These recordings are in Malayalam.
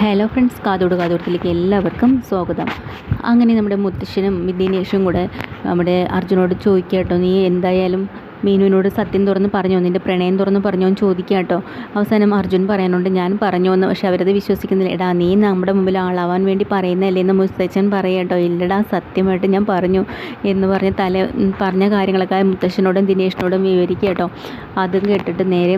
ഹലോ ഫ്രണ്ട്സ് കാതോട് കാതോടത്തിലേക്ക് എല്ലാവർക്കും സ്വാഗതം. അങ്ങനെ നമ്മുടെ മുത്തശ്ശനും ദിനേഷും കൂടെ നമ്മുടെ അർജുനോട് ചോദിക്കാട്ടോ കേട്ടോ നീ എന്തായാലും മീനുവിനോട് സത്യം തുറന്ന് പറഞ്ഞോ? നിന്റെ പ്രണയം തുറന്ന് പറഞ്ഞോ എന്ന് ചോദിക്കുക കേട്ടോ. അവസാനം അർജുൻ പറയാനുണ്ട് ഞാൻ പറഞ്ഞു എന്ന് പക്ഷെ അവരത് വിശ്വസിക്കുന്നില്ല. എടാ നീ നമ്മുടെ മുമ്പിൽ ആളാവാൻ വേണ്ടി പറയുന്നതല്ലേ എന്ന് മുത്തച്ഛൻ പറയുക കേട്ടോ. ഇല്ലടാ സത്യമായിട്ട് ഞാൻ പറഞ്ഞു എന്ന് പറഞ്ഞ് തല പറഞ്ഞ കാര്യങ്ങളൊക്കെ മുത്തശ്ശനോടും ദിനേഷിനോടും വിവരിക്കുക കേട്ടോ. അതും കേട്ടിട്ട് നേരെ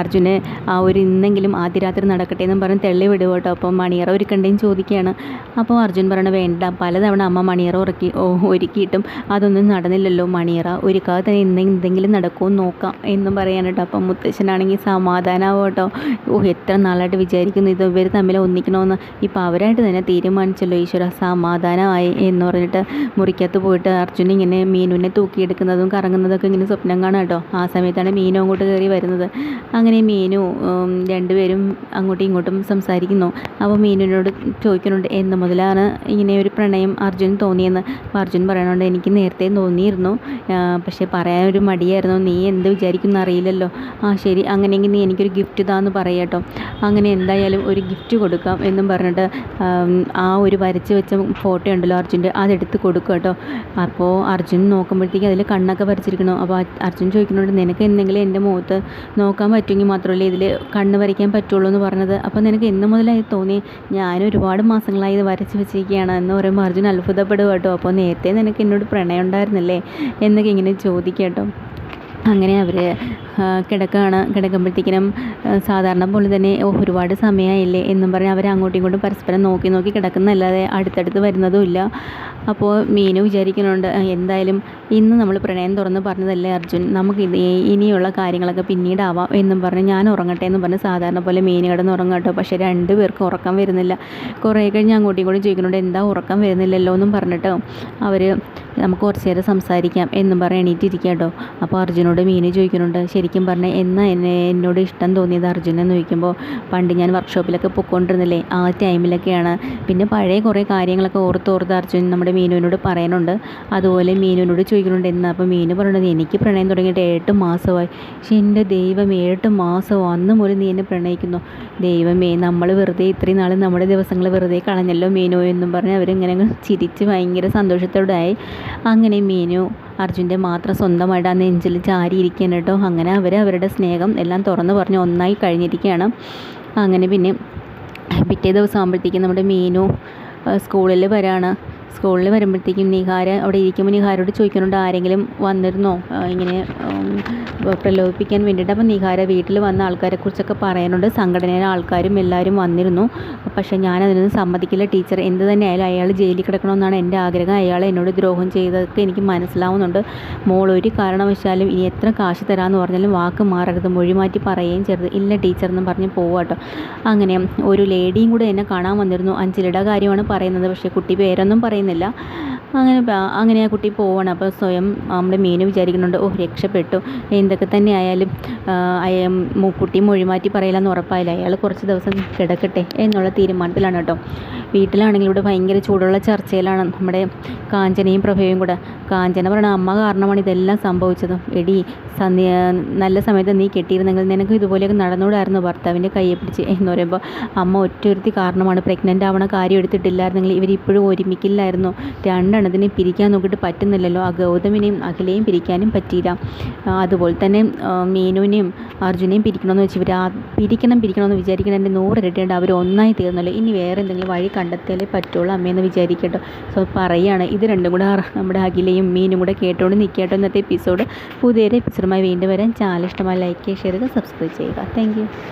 അർജുന് ആ ഒരു ഇന്നെങ്കിലും ആദ്യ രാത്രി നടക്കട്ടെ എന്നും പറഞ്ഞ് തെള്ളി വിടുക കേട്ടോ. അപ്പോൾ മണിയറ ഒരുക്കണ്ടേയും ചോദിക്കുകയാണ്. അപ്പോൾ അർജുൻ പറയണ വേണ്ട പലതവണ അമ്മ മണിയറ ഉറക്കി ഒരുക്കിയിട്ടും അതൊന്നും നടന്നില്ലല്ലോ മണിയറ. ഒരുക്കാതെ തന്നെ ഇന്ന് എന്തെങ്കിലും നടക്കുമോ നോക്കാം എന്നും പറയാൻ കേട്ടോ. അപ്പം മുത്തശ്ശനാണെങ്കിൽ സമാധാനമാവും കേട്ടോ. ഓ എത്ര നാളായിട്ട് വിചാരിക്കുന്നു ഇത് ഇവർ തമ്മിൽ ഒന്നിക്കണമെന്ന് ഇപ്പോൾ അവരായിട്ട് തന്നെ തീരുമാനിച്ചല്ലോ ഈശ്വര സമാധാനമായി എന്ന് പറഞ്ഞിട്ട് മുറിക്കകത്ത് പോയിട്ട് അർജുൻ ഇങ്ങനെ മീനുവിനെ തൂക്കിയെടുക്കുന്നതും കറങ്ങുന്നതൊക്കെ ഇങ്ങനെ സ്വപ്നം കാണാം കേട്ടോ. ആ സമയത്താണ് മീനു അങ്ങോട്ട് കയറി വരുന്നത്. അങ്ങനെ മീനു രണ്ടുപേരും അങ്ങോട്ടും ഇങ്ങോട്ടും സംസാരിക്കുന്നു. അപ്പോൾ മീനുവിനോട് ചോദിക്കുന്നുണ്ട് എന്ന് മുതലാണ് ഇങ്ങനെ ഒരു പ്രണയം അർജുൻ തോന്നിയെന്ന്? അപ്പോൾ അർജുൻ പറയണോണ്ട് എനിക്ക് നേരത്തെ തോന്നിയിരുന്നു. പക്ഷേ പക്ഷേ പറയാനൊരു മടിയായിരുന്നു. നീ എന്ത് വിചാരിക്കുന്ന അറിയില്ലല്ലോ. ആ ശരി. അങ്ങനെയെങ്കിൽ നീ എനിക്കൊരു ഗിഫ്റ്റ് താന്ന് പറയട്ടോ അങ്ങനെ എന്തായാലും ഒരു ഗിഫ്റ്റ് കൊടുക്കാം എന്നും പറഞ്ഞിട്ട് ആ ഒരു വരച്ച് വെച്ച ഫോട്ടോ ഉണ്ടല്ലോ അർജുന്റെ അതെടുത്ത് കൊടുക്കുക കേട്ടോ. അപ്പോൾ അർജുൻ നോക്കുമ്പോഴത്തേക്ക് അതിൽ കണ്ണൊക്കെ വരച്ചിരിക്കണോ അപ്പോൾ അർജുൻ ചോദിക്കുന്നുണ്ട് നിനക്ക് എന്തെങ്കിലും എന്റെ മുഖത്ത് നോക്കാൻ പറ്റുമെങ്കിൽ മാത്രമല്ല ഇതിൽ കണ്ണ് വരയ്ക്കാൻ പറ്റുള്ളൂ എന്ന് പറഞ്ഞത്? അപ്പോൾ നിനക്ക് എന്ന് മുതലായി തോന്നി ഞാൻ ഒരുപാട് മാസങ്ങളായി ഇത് വരച്ച് വെച്ചിരിക്കുകയാണ് എന്ന് പറയുമ്പോൾ അർജുൻ അത്ഭുതപ്പെടുക കേട്ടോ. അപ്പോൾ നേരത്തെ നിനക്ക് എന്നോട് പ്രണയം ഉണ്ടായിരുന്നില്ലേ? എന്നൊക്കെ ഇങ്ങനെ ചോദിക്കുക കേട്ടോ. അങ്ങനെ അവർ കിടക്കുകയാണ് കിടക്കുമ്പോഴത്തേക്കിനും സാധാരണ പോലെ തന്നെ ഒരുപാട് സമയമായില്ലേ എന്നും പറഞ്ഞ് അവർ അങ്ങോട്ടും ഇങ്ങോട്ടും പരസ്പരം നോക്കി നോക്കി കിടക്കുന്നല്ലാതെ അടുത്തടുത്ത് വരുന്നതുമില്ല അപ്പോൾ മീനു വിചാരിക്കുന്നുണ്ട് "ആ, എന്തായാലും ഇന്ന് നമ്മൾ പ്രണയം തുറന്ന് പറഞ്ഞതല്ലേ അർജുൻ? നമുക്ക് ഇത് ഇനിയുള്ള കാര്യങ്ങളൊക്കെ പിന്നീടാവാം എന്നും പറഞ്ഞ് ഞാൻ ഉറങ്ങട്ടെ എന്ന് പറഞ്ഞ് സാധാരണ പോലെ മീൻ കിടന്ന് ഉറങ്ങട്ടോ പക്ഷേ രണ്ട് പേർക്ക് ഉറക്കം വരുന്നില്ല. കുറേ കഴിഞ്ഞ് അങ്ങോട്ടും ഇങ്ങോട്ടും ചോദിക്കുന്നുണ്ട് എന്താ ഉറക്കം വരുന്നില്ലല്ലോ എന്നും പറഞ്ഞിട്ട് അവർ നമുക്ക് കുറച്ച് നേരം സംസാരിക്കാം എന്നും പറഞ്ഞ് എണീറ്റിരിക്കുക കേട്ടോ. അപ്പോൾ അർജുനോട് മീനു ചോദിക്കുന്നുണ്ട് ശരിക്കും പറഞ്ഞാൽ എന്നാ എന്നെ എന്നോട് ഇഷ്ടം തോന്നിയത് അർജുൻ എന്ന് ചോദിക്കുമ്പോൾ പണ്ട് ഞാൻ വർക്ക്ഷോപ്പിലൊക്കെ പൊയ്ക്കൊണ്ടിരുന്നില്ലേ ആ ടൈമിലൊക്കെയാണ് പിന്നെ പഴയ കുറേ കാര്യങ്ങളൊക്കെ ഓർത്തോർത്ത് അർജുൻ നമ്മുടെ മീനുവിനോട് പറയാനുണ്ട് അതുപോലെ മീനുവിനോട് ചോദിക്കുന്നുണ്ട് എന്നാ അപ്പോൾ മീനു പറയുന്നത് എനിക്ക് പ്രണയം തുടങ്ങിയിട്ട് എട്ട് മാസമായി പക്ഷെ എന്റെ ദൈവം എട്ട് മാസമോ അന്ന് മുതൽ നീ എന്നെ പ്രണയിക്കുന്നു. ദൈവമേ നമ്മൾ വെറുതെ ഇത്രയും നാൾ നമ്മുടെ ദിവസങ്ങൾ വെറുതെ കളഞ്ഞല്ലോ മീനു എന്നും പറഞ്ഞ് അവരിങ്ങനെ ചിരിച്ച് ഭയങ്കര സന്തോഷത്തോടെ ആയി അങ്ങനെ മീനു അർജുന്റെ മാത്രം സ്വന്തമായിട്ട് ആ നെഞ്ചിൽ ചാരിയിരിക്കുകയാണ് കേട്ടോ. അങ്ങനെ അവർ അവരുടെ സ്നേഹം എല്ലാം തുറന്നു പറഞ്ഞ് ഒന്നായി കഴിഞ്ഞിരിക്കുകയാണ്. അങ്ങനെ പിന്നെ പിറ്റേ ദിവസം ആകുമ്പോഴത്തേക്കും നമ്മുടെ മീനു സ്കൂളിൽ വരാണ്. സ്കൂളിൽ വരുമ്പോഴത്തേക്കും നിഹാര അവിടെ ഇരിക്കുമ്പോൾ നിഹാരോട് ചോദിക്കുന്നുണ്ട് ആരെങ്കിലും വന്നിരുന്നോ? ഇങ്ങനെ പ്രലോഭിപ്പിക്കാൻ വേണ്ടിയിട്ട്. അപ്പോൾ നിഹാര വീട്ടിൽ വന്ന ആൾക്കാരെക്കുറിച്ചൊക്കെ പറയാനുണ്ട്. സംഘടനയിലെ ആൾക്കാരും എല്ലാവരും വന്നിരുന്നു. പക്ഷേ ഞാൻ അതിനൊന്നും സമ്മതിക്കില്ല. ടീച്ചർ എന്ത് തന്നെ ആയാലും അയാൾ ജയിലിൽ കിടക്കണമെന്നാണ് എന്റെ ആഗ്രഹം. അയാൾ എന്നോട് ദ്രോഹം ചെയ്തതൊക്കെ എനിക്ക് മനസ്സിലാവുന്നുണ്ട്. മോൾ ഒരു കാരണവശാലും ഇനി എത്ര കാശ് തരാമെന്ന് പറഞ്ഞാലും വാക്ക് മാറരുത്. മൊഴി മാറ്റി പറയുകയും ചെയ്യരുത്. ഇല്ല ടീച്ചർ എന്നും പറഞ്ഞ് പോവാട്ടോ അങ്ങനെ ഒരു ലേഡിയും കൂടെ എന്നെ കാണാൻ വന്നിരുന്നു. അഞ്ചിലിട കാര്യമാണ് പറയുന്നത്. പക്ഷേ കുട്ടി പേരൊന്നും പറയുന്നില്ല. അങ്ങനെ അങ്ങനെ ആ കുട്ടി പോവാണ്. അപ്പോൾ സ്വയം നമ്മുടെ മീനു വിചാരിക്കുന്നുണ്ട് ഓ രക്ഷപ്പെട്ടു. എന്തൊക്കെ തന്നെ ആയാലും കുട്ടി മൊഴി മാറ്റി പറയില്ലെന്ന് ഉറപ്പായില്ല. അയാൾ കുറച്ച് ദിവസം കിടക്കട്ടെ എന്നുള്ള തീരുമാനത്തിലാണ് കേട്ടോ. വീട്ടിലാണെങ്കിൽ ഇവിടെ ഭയങ്കര ചൂടുള്ള ചർച്ചയിലാണ്. നമ്മുടെ കാഞ്ചനയും പ്രഭയും കൂടെ. കാഞ്ചന പറയണ അമ്മ കാരണമാണ് ഇതെല്ലാം സംഭവിച്ചത്. എടി സന്ധ്യ നല്ല സമയത്ത് നീ കെട്ടിയിരുന്നെങ്കിൽ നിനക്ക് ഇതുപോലെയൊക്കെ നടന്നുകൂടായിരുന്നു ഭർത്താവിന്റെ കയ്യെ പിടിച്ച് എന്ന് പറയുമ്പോൾ അമ്മ ഒറ്റൊരുത്തി കാരണമാണ്. പ്രഗ്നന്റ് ആവണ കാര്യം എടുത്തിട്ടില്ലായിരുന്നെങ്കിൽ ഇവരിപ്പോഴും ഒരുമിക്കില്ലായിരുന്നു. രണ്ടെണ്ണത്തിനെ പിരിക്കാൻ നോക്കിയിട്ട് പറ്റുന്നില്ലല്ലോ. ആ ഗൗതമിനെയും അഖിലയും പിരിക്കാനും പറ്റിയില്ല. അതുപോലെ തന്നെ മീനുവിനെയും അർജുനെയും പിരിക്കണമെന്ന് വെച്ച് ഇവർ ആ പിരിക്കണം പിരിക്കണമെന്ന് വിചാരിക്കണതിന്റെ നൂറിരട്ടിയുണ്ട് അവർ ഒന്നായി തീർന്നല്ലോ. ഇനി വേറെ എന്തെങ്കിലും വഴി കണ്ടെത്തിയാലേ പറ്റുള്ളൂ അമ്മയെന്ന് വിചാരിക്കട്ടോ. സോ പറയുകയാണ് ഇത് രണ്ടും കൂടെ നമ്മുടെ അഖിലയും മീനും കൂടെ കേട്ടോണ്ട് നിൽക്കട്ടോ ഇന്നത്തെ എപ്പിസോഡ് പുതിയൊരു എപ്പിസോഡുമായി വീണ്ടും വരാൻ ചാനൽ ഇഷ്ടമായി ലൈക്ക് ചെയ്യുക ഷെയർ ചെയ്യുക. സബ്സ്ക്രൈബ് ചെയ്യുക താങ്ക്